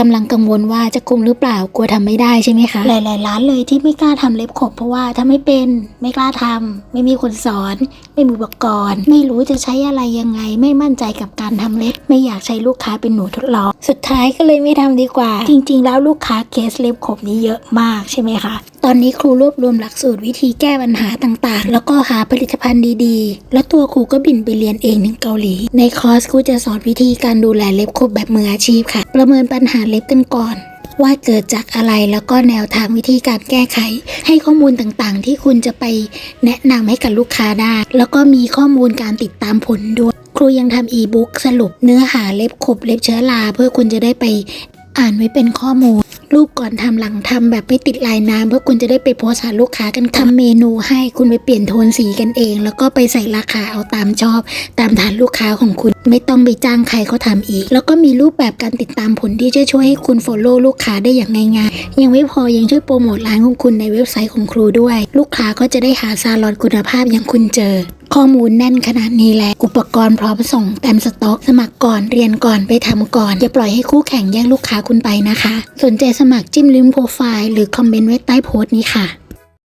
กำลังกังวลว่าจะคุมหรือเปล่ากลัวทำไม่ได้ใช่ไหมคะ หลาย ๆ ร้านเลยที่ไม่กล้าทำเล็บขบเพราะว่าถ้าไม่เป็นไม่กล้าทำไม่มีคนสอน ไม่มีอุปกรณ์ ไม่รู้จะใช้อะไรยังไง ไม่มั่นใจกับการทำเล็บ ไม่อยากใช้ลูกค้าเป็นหนูทดลอง สุดท้ายก็เลยไม่ทำดีกว่า จริง ๆ แล้วลูกค้าเคสเล็บขบนี้เยอะมากใช่ไหมคะ ตอนนี้ครูรวบรวมหลักสูตรวิธีแก้ปัญหาต่างๆ แล้วก็หาผลิตภัณฑ์ดีๆ แล้วตัวครูก็บินไปเรียนเองถึงเกาหลี ในคอร์สครูจะสอนวิธีการดูแลเล็บขบแบบมืออาชีพค่ะ ประเมินปัญหาเล็บกันก่อนว่าเกิดจากอะไรแล้วก็แนวทางวิธีการแก้ไข ให้ข้อมูลต่างๆ ที่คุณจะไปแนะนำให้กับลูกค้าได้ แล้วก็มีข้อมูลการติดตามผลด้วย ครูยังทำอีบุ๊กสรุปเนื้อหาเล็บขบเล็บเชื้อราเพื่อคุณจะได้ไปอ่านไว้เป็นข้อมูล รูปก่อนทำหลังทำแบบไม่ติดลายน้ำเพื่อคุณจะได้ไปโพสต์หาลูกค้ากันทำเมนูให้คุณไปเปลี่ยนโทนสีกันเอง แล้วก็ไปใส่ราคาเอาตามชอบ ตามฐานลูกค้าของคุณไม่ต้องไปจ้างใครเขาทำอีก แล้วก็มีรูปแบบการติดตามผลที่จะช่วยให้คุณ follow ลูกค้าได้อย่างง่ายๆยังไม่พอยังช่วยโปรโมทร้านของคุณในเว็บไซต์ของครูด้วย ลูกค้าก็จะได้หาซาลอนคุณภาพอย่างคุณเจอ ข้อมูลแน่นขนาดนี้แล้ว อุปกรณ์พร้อมส่งเต็มสต็อก สมัครก่อนเรียนก่อนไปทำก่อน อย่าปล่อยให้คู่แข่งแย่งลูกค้าคุณไปนะคะ สนใจสมัครจิ้มลิงก์โปรไฟล์หรือคอมเมนต์ไว้ใต้โพสต์นี้ค่ะ